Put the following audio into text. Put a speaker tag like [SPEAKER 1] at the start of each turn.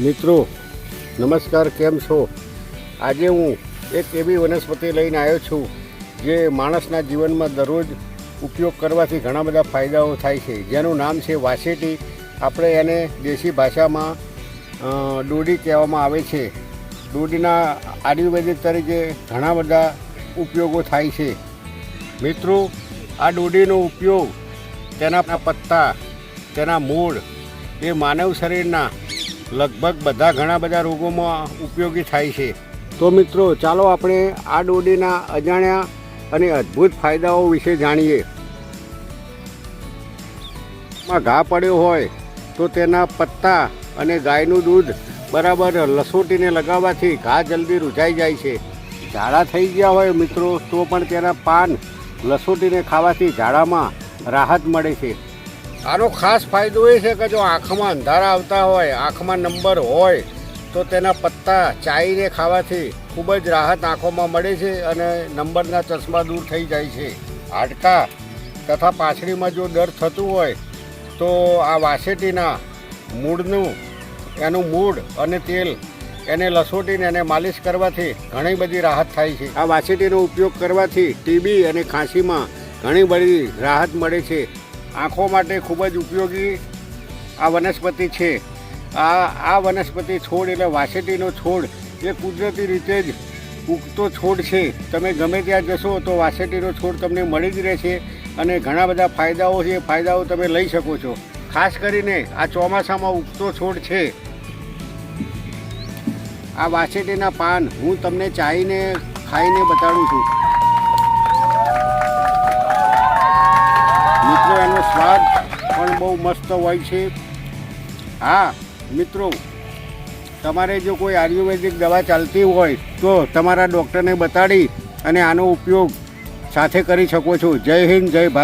[SPEAKER 1] મિત્રો, નમસ્કાર, કેમ છો? આજે હું એક એવી વનસ્પતિ લઈને આવ્યો છું જે માણસના જીવનમાં દરરોજ ઉપયોગ કરવાથી ઘણા બધા ફાયદાઓ થાય છે. જેનું નામ છે વાસેટી. આપણે એને દેશી ભાષામાં ડોડી કહેવામાં આવે છે. દોડીના આયુર્વેદિક તરીકે ઘણા બધા ઉપયોગો થાય છે. મિત્રો, આ દોડીનો ઉપયોગ તેના પત્તા, તેના મૂળ, એ માનવ શરીરના લગભગ બધા ઘણા બધા રોગોમાં ઉપયોગી થાય છે. તો મિત્રો, ચાલો આપણે આ દોડીના અજાણ્યા અને અદ્ભુત ફાયદાઓ વિશે જાણીએ. માં ઘા પડ્યો હોય તો તેના પત્તા અને ગાયનું દૂધ બરાબર લસોટીને લગાવવાથી ઘા જલ્દી રૂઝાઈ જાય છે. ઝાડા થઈ ગયા હોય મિત્રો, તો પણ તેના પાન લસોટીને ખાવાથી ઝાડામાં રાહત મળે છે. આનો ખાસ ફાયદો એ છે કે જો આંખમાં અંધારા આવતા હોય, આંખમાં નંબર હોય, તો તેના પત્તા ચાઈને ખાવાથી ખૂબ જ રાહત આંખોમાં મળે છે અને નંબરના ચશ્મા દૂર થઈ જાય છે. હાડકા તથા પાછળીમાં જો ડર થતું હોય, તો આ વાસેટીના મૂળનું, એનું મૂળ અને તેલ એને લસોટીને એને માલિશ કરવાથી ઘણી બધી રાહત થાય છે. આ વાસેટીનો ઉપયોગ કરવાથી ટીબી અને ખાંસીમાં ઘણી બધી રાહત મળે છે. આંખો માટે ખૂબ જ ઉપયોગી આ વનસ્પતિ છે. આ આ વનસ્પતિ છોડ એટલે વાસેટીનો છોડ. એ કુદરતી રીતે જ ઉગતો છોડ છે. તમે ગમે ત્યાં જશો તો વાસેટીનો છોડ તમને મળી જ રહેશે અને ઘણા બધા ફાયદાઓ છે. એ ફાયદાઓ તમે લઈ શકો છો. ખાસ કરીને આ ચોમાસામાં ઉગતો છોડ છે. આ વાસેટીના પાન હું તમને ચાઈને, ખાઈને બતાડું છું. બહુ મસ્ત હોય છે. હા, મિત્રો, તમારે જો કોઈ આયુર્વેદિક દવા ચાલતી હોય તો તમારા ડૉક્ટરને બતાડી અને આનો ઉપયોગ સાથે કરી શકો છો. જય હિન્દ, જય ભારત.